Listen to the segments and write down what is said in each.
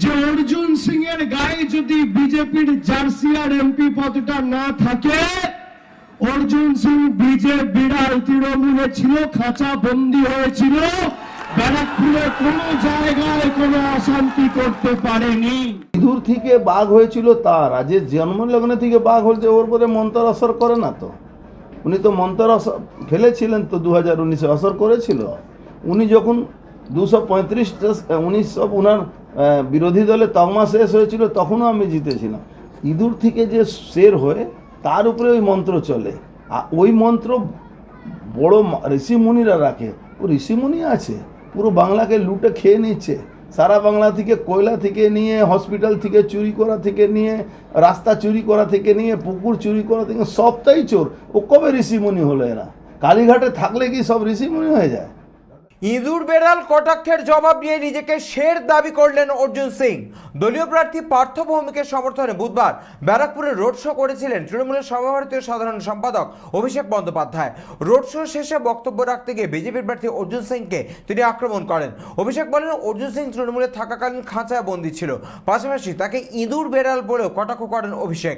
যে অর্জুন সিং এর গায়ে যদি বিজেপির জার্সি আর এমপি পদটা না থাকে, অর্জুন সিং বিজে বিড়াল তৃণমূলে ছিল, খাঁচা বন্দি হয়েছিল অশান্তি করতে পারেনি। থেকে বাঘ হয়েছিল তার জন্মলগ্নে থেকে বাঘ হয়েছে, ওর মন্তর আসর করে না তো। উনি তো মন্তর ফেলেছিলেন তো দু হাজার উনিশে আসর করেছিল। উনি যখন দুশো পঁয়ত্রিশটা উনিশ সব ওনার বিরোধী দলে তকমা শেষ হয়েছিল, তখনও আমি জিতেছিলাম। ইঁদুর থেকে যে শের হয়ে, তার উপরে ওই মন্ত্র চলে। আর ওই মন্ত্র বড় ঋষিমুনিরা রাখে। ও ঋষিমুনি আছে, পুরো বাংলাকে লুটে খেয়ে নিচ্ছে। সারা বাংলা থেকে কয়লা থেকে নিয়ে, হসপিটাল থেকে চুরি করা থেকে নিয়ে, রাস্তা চুরি করা থেকে নিয়ে, পুকুর চুরি করা থেকে, সবটাই চোর। ও কবে ঋষিমুনি হলো এরা? কালীঘাটে থাকলে কি সব ঋষিমুনি হয়ে যায়? ইঁদুর বেড়াল কটাক্ষের জবাব নিয়ে নিজেকে শের দাবি করলেন অর্জুন সিং। দলীয় প্রার্থী পার্থ ভৌমিকের সমর্থনে বুধবার ব্যারাকপুরে রোড শো করেছিলেন তৃণমূলের সর্বভারতীয় সাধারণ সম্পাদক অভিষেক বন্দ্যোপাধ্যায়। রোড শো শেষে বক্তব্য রাখতে গিয়ে বিজেপির প্রার্থী অর্জুন সিংকে তিনি আক্রমণ করেন। অভিষেক বলেন, অর্জুন সিং তৃণমূলে থাকাকালীন খাঁচায় বন্দী ছিল। পাশাপাশি তাকে ইঁদুর বেড়াল বলেও কটাক্ষ করেন অভিষেক।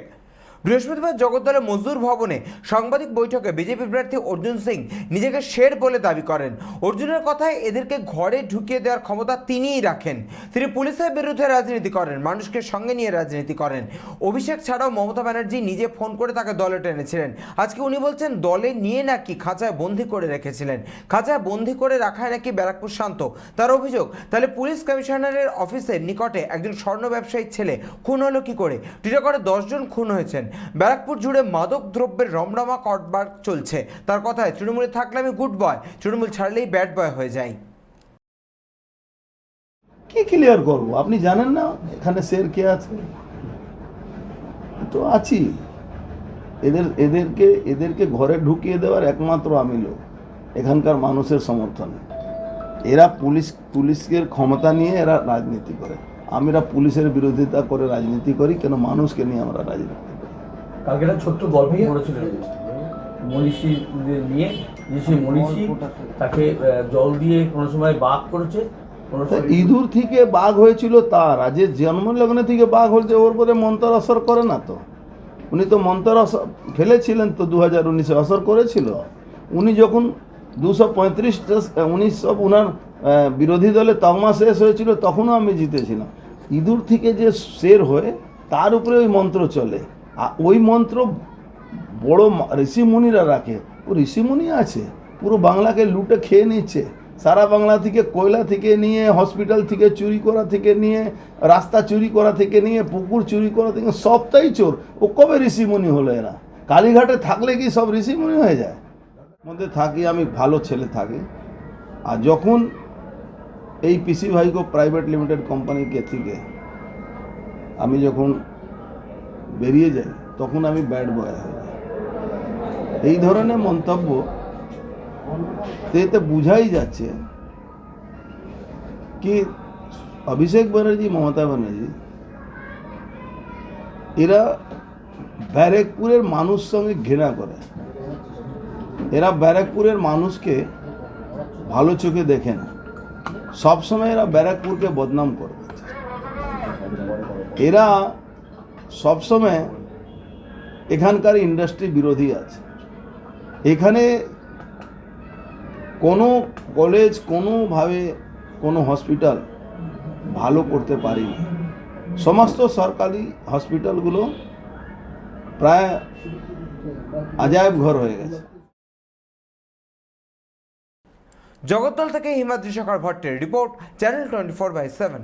বৃহস্পতিবার জগদ্দলের মজদুর ভবনে সাংবাদিক বৈঠকে বিজেপি প্রার্থী অর্জুন সিং নিজেকে শের বলে দাবি করেন। অর্জুনের কথায় এদেরকে ঘরে ঢুকিয়ে দেওয়ার ক্ষমতা তিনিই রাখেন। তিনি পুলিশের বিরুদ্ধে রাজনীতি করেন, মানুষকে সঙ্গে নিয়ে রাজনীতি করেন। অভিষেক ছাড়াও মমতা ব্যানার্জি নিজে ফোন করে তাকে দলে টেনেছিলেন। আজকে উনি বলছেন, দলে নিয়ে নাকি খাঁচায় বন্দি করে রেখেছিলেন। খাঁচায় বন্দি করে রাখায় নাকি ব্যারাকপুর শান্ত? তার অভিযোগ, তাহলে পুলিশ কমিশনারের অফিসের নিকটে একজন স্বর্ণ ব্যবসায়ীর ছেলে খুন হলো কি করে? টিটাগড়ে দশজন খুন হয়েছেন। ব্যারাকপুর জুড়ে মাদক দ্রব্যের রমরমা কটবার চলছে। তার কথায় তৃণমূলে থাকলে আমি গুড বয় তৃণমূল ছাড়লেই ব্যাড বয় হয়ে যাই। কি ক্লিয়ার করব? আপনি জানেন না, এখানে শের কে আছে? তো আছি। এদের, এদেরকে এদেরকে ঘরে ঢুকিয়ে দেওয়ার একমাত্র আমি লোক, এখানকার মানুষের সমর্থনে। এরা পুলিশ, পুলিশের ক্ষমতা নিয়ে এরা রাজনীতি করে। আমরা পুলিশের বিরোধিতা করে রাজনীতি করি, কেন মানুষকে নিয়ে আমরা রাজনীতি করি? কালকে একটা ছোট্ট গল্প পড়েছিলেন মনীষী নিয়ে যে সেই মনীষী তাকে জল দিয়ে কোনো সময় বাদ করেছে ইঁদুর থেকে বাঘ হয়েছিল তার আর যে জন্মলগ্নে থেকে বাঘ হয়েছে ওর পরে মন্তর আসর করে না তো। উনি তো মন্তর আসর ফেলেছিলেন তো দু হাজার উনিশে আসর করেছিল। উনি যখন দুশো পঁয়ত্রিশটা উনিশ সব আহ, বিরোধী দলে তকমা শেষ হয়েছিল তখনও আমি জিতেছিলাম। ইঁদুর থেকে যে শের হয়ে তার উপরে ওই মন্ত্র চলে। ওই মন্ত্র বড় ঋষিমুনিরা রাখে। ও ঋষিমুনি আছে, পুরো বাংলাকে লুটে খেয়ে নিচ্ছে। সারা বাংলা থেকে কয়লা থেকে নিয়ে, হসপিটাল থেকে চুরি করা থেকে নিয়ে, রাস্তা চুরি করা থেকে নিয়ে, পুকুর চুরি করা থেকে, সবটাই চোর। ও কবে ঋষিমুনি হলো এরা? কালীঘাটে থাকলে কি সব ঋষিমুনি হয়ে যায়? মধ্যে থাকি, আমি ভালো ছেলে থাকি। আর যখন এই পিসি ভাইকো প্রাইভেট লিমিটেড কোম্পানিকে থেকে, আমি যখন বেরিয়ে যাই তখন আমি ব্যাড বয় হয়ে যাই। এই ধরনের মন্তব্য এতে বোঝাই যাচ্ছে কি অভিষেক ব্যানার্জি, মমতা ব্যানার্জি, এরা ব্যারেকপুরের মানুষ সঙ্গে ঘৃণা করে। এরা ব্যারাকপুরের মানুষকে ভালো চোখে দেখে না। সবসময় এরা ব্যারাকপুরকে বদনাম করবে। এরা সবসময় এখানকার ইন্ডাস্ট্রি বিরোধী আছে। এখানে কোনো কলেজ কোনোভাবে কোনো হসপিটাল ভালো করতে পারিনি। সমস্ত সরকারি হসপিটালগুলো প্রায় আজায়ব ঘর হয়ে গেছে। জগদ্দল থেকে Himadri Shekhar ভট্টের report channel twenty four by seven